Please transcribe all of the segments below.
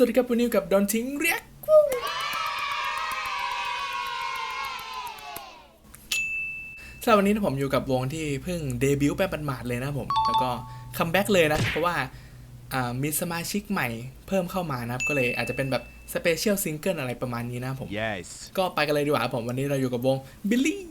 วัสดีครับวันนี้อยู่กับดอนทิงเรียกสำหรับวันนี้นะผมอยู่กับวงที่เพิ่งเดบิวต์ไปหมาดๆเลยนะผม แล้วก็คัมแบ็กเลยนะ เพราะว่าอ่ามีสมาชิกใหม่เพิ่มเข้ามานะครับ ก็เลยอาจจะเป็นแบบสเปเชียลซิงเกิลอะไรประมาณนี้นะผม Yes. ก็ไปกันเลยดีกว่าครับผมวันนี้เราอยู่กับวงบิลลี่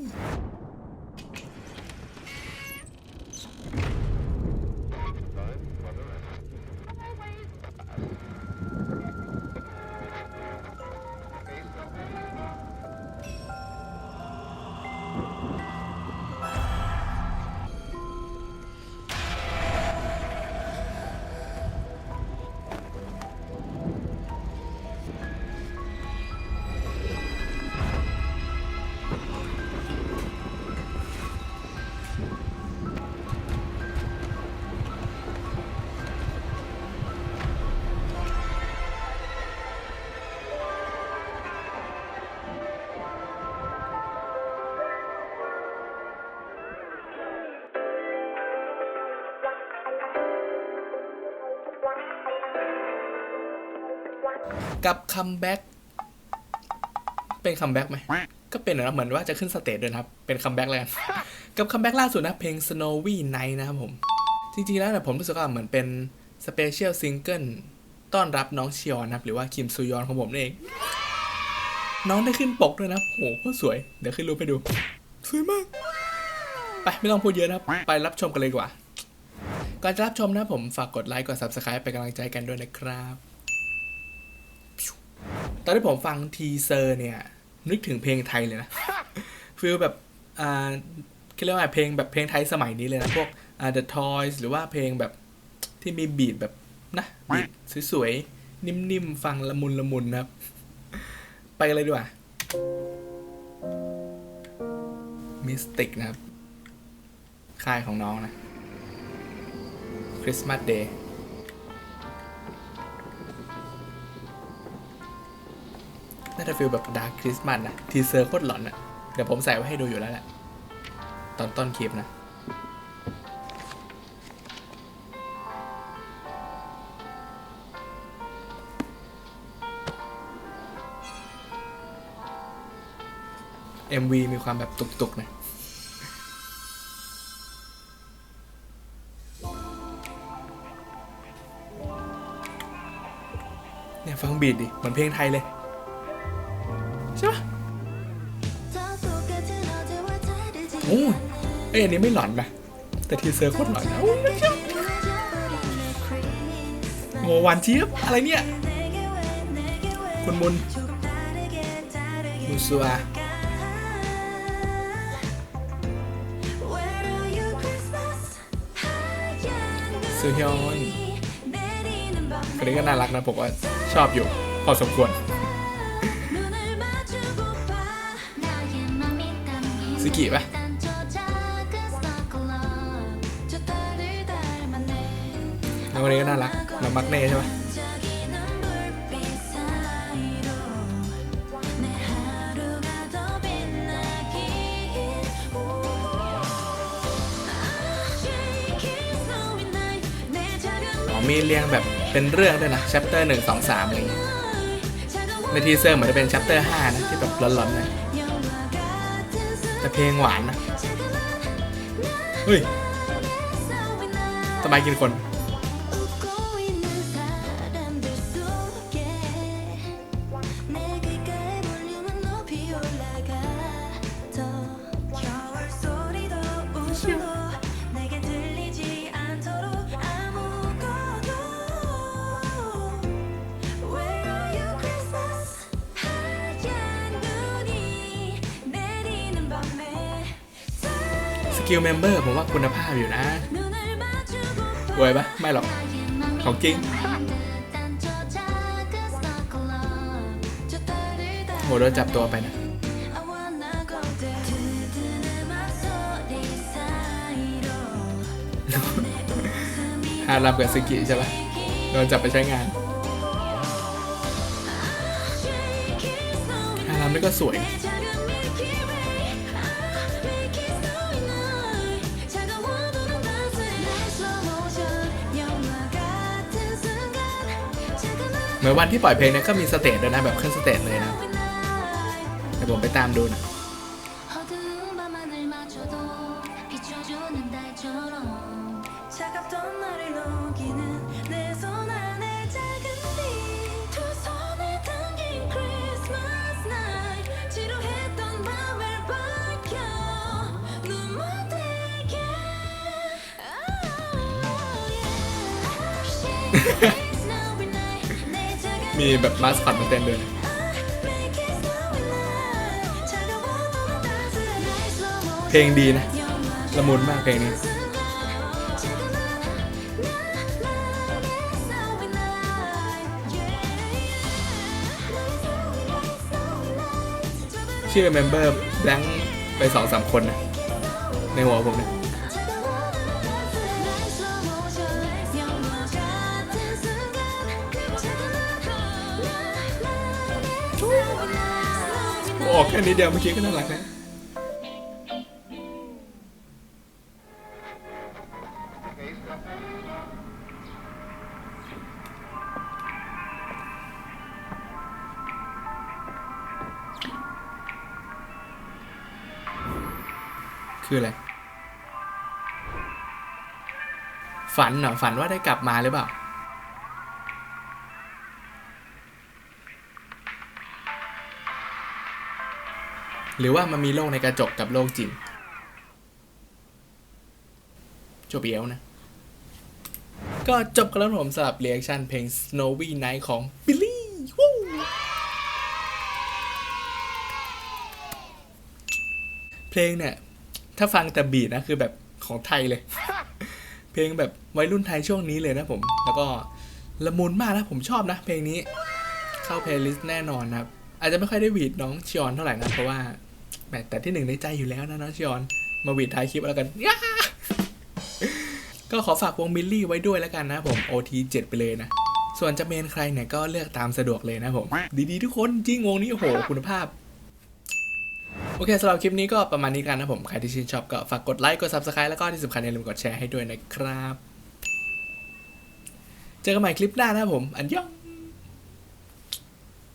กับคัมแบ็กเป็นคัมแบ็กไหม ก็เป็นนะเหมือนว่าจะขึ้นสเตจด้วยครับ เป็นคัมแบ็กเลยกันกับคัมแบ็กล่าสุดนะเพลง Snowy Night นะครับผม จริงๆแล้วเนี่ยผมรู้สึกว่าเหมือนเป็นสเปเชียลซิงเกิลต้อนรับน้องชิออนนะครับ หรือว่าคิมซูยอนของผมนั่นเอง น้องได้ขึ้นปกด้วยนะโหโคตรสวย เดี๋ยวขึ้นรูปไปดู สวยมาก ไปไม่ต้องพูดเยอะนะครับ ไปรับชมกันเลยดีกว่า ก่อนจะรับชมนะผมฝากกดไลค์กด subscribe เป็นกำลังใจกันด้วยนะครับ ตอนที่ผมฟังทีเซอร์เนี่ย นึกถึงเพลงไทยเลยนะฟีลแบบอ่าเรียกว่าเพลงแบบเพลงไทยสมัยนี้เลยนะ พวกอ่า The Toys หรือว่าเพลงแบบที่มีบีทแบบนะบีทสวยๆ นิ่มๆ ฟังละมุนละมุนนะครับ ไปเลยดีกว่ามิสติกนะครับ ค่ายของน้องนะคริสต์มาสเดย์ น่าจะฟีลแบบดาร์คคริสต์มาสนะทีเซอร์โคตรหลอนอะเดี๋ยวผมใส่ไว้ให้ดูอยู่แล้วแหละ ตอนต้นคลิปนะ MV มีความแบบตุกๆนะเนี่ยฟังบีดดิ เหมือนเพลงไทยเลย โอ้ยเอ้ยอันนี้ไม่หลอนนะแต่ทีเซอร์โคตรหลอนนะโอ้ยไม่ชอบโอ้หวานเจี๊ยบอะไรเนี่ยคุณมุนมูซัวซูฮยอนคนนี้ก็น่ารักนะผมว่าชอบอยู่ พอสมควรสกิปะ แล้วคนนี้ก็น่ารักเรามักเน่ใช่ปะอ๋อมีเรียงแบบเป็นเรื่องด้วยนะ chapter หนึ่งสองสามอะไรอย่างเงี้ยในทีเซอร์เหมือนจะเป็น chapter ห้านะ ที่แบบร้อนๆหน่อยแต่เพลงหวานนะ เฮ้ยสบายกินคน คิวเมมเบอร์ผมว่าคุณภาพอยู่นะรวยปะไม่หรอก ของจริงโหโดนจับตัวไปนะฮารับกับซึกิใช่ปะโดนจับไปใช้งานฮารับนี่ก็สวย เหมือนวันที่ปล่อยเพลงเนี่ยก็มีสเตจด้วยนะแบบขึ้นสเตจเลยนะเดี๋ยวผมไปตามดูนะ어 มีแบบมาสคอตมาเต้นด้วยนเพลงดีนะ ละมุนมากเพลงนี้ชื่อเมมเบอร์แบงค์ไปสองสามคนนะ ในหัวผมเนี่ย ออกแค่นี้เดียวเมื่อกี้ก็น่ารักนะคืออะไร ฝันเหรอฝันว่าได้กลับมาหรือเปล่า หรือว่ามันมีโลกในกระจกกับโลกจริงจบเอี้ยวนะ ก็จบกันแล้วผมสำหรับเรีแอคชั่นเพลง Snowy Night ของ Billy วู้เพลงเนี่ย ถ้าฟังแต่บีทนะ คือแบบของไทยเลย เพลงแบบวัยรุ่นไทยช่วงนี้เลยนะผม แล้วก็ละมุนมากนะ ผมชอบนะ เพลงนี้เข้าเพลย์ลิสต์แน่นอนนะครับ อาจจะไม่ค่อยได้วีดน้องชิออนเท่าไหร่นะ เพราะว่า แหมแต่ที่หนึ่งในใจอยู่แล้วนะน้องชิออนมาวีดท้ายคลิปแล้วกันก็ขอฝากวงมิลลี่ไว้ด้วยแล้วกันนะผม OT7 ไปเลยนะ ส่วนจะเมนใครเนี่ยก็เลือกตามสะดวกเลยนะผม ดีๆทุกคนจริงวงนี้โอ้โหคุณภาพ โอเคสำหรับคลิปนี้ก็ประมาณนี้กันนะผม ใครที่ชื่นชอบก็ฝากกดไลค์ กด Subscribe แล้วก็ที่สำคัญอย่าลืมกดแชร์ให้ด้วยนะครับ เจอกันใหม่คลิปหน้านะผม อันยอง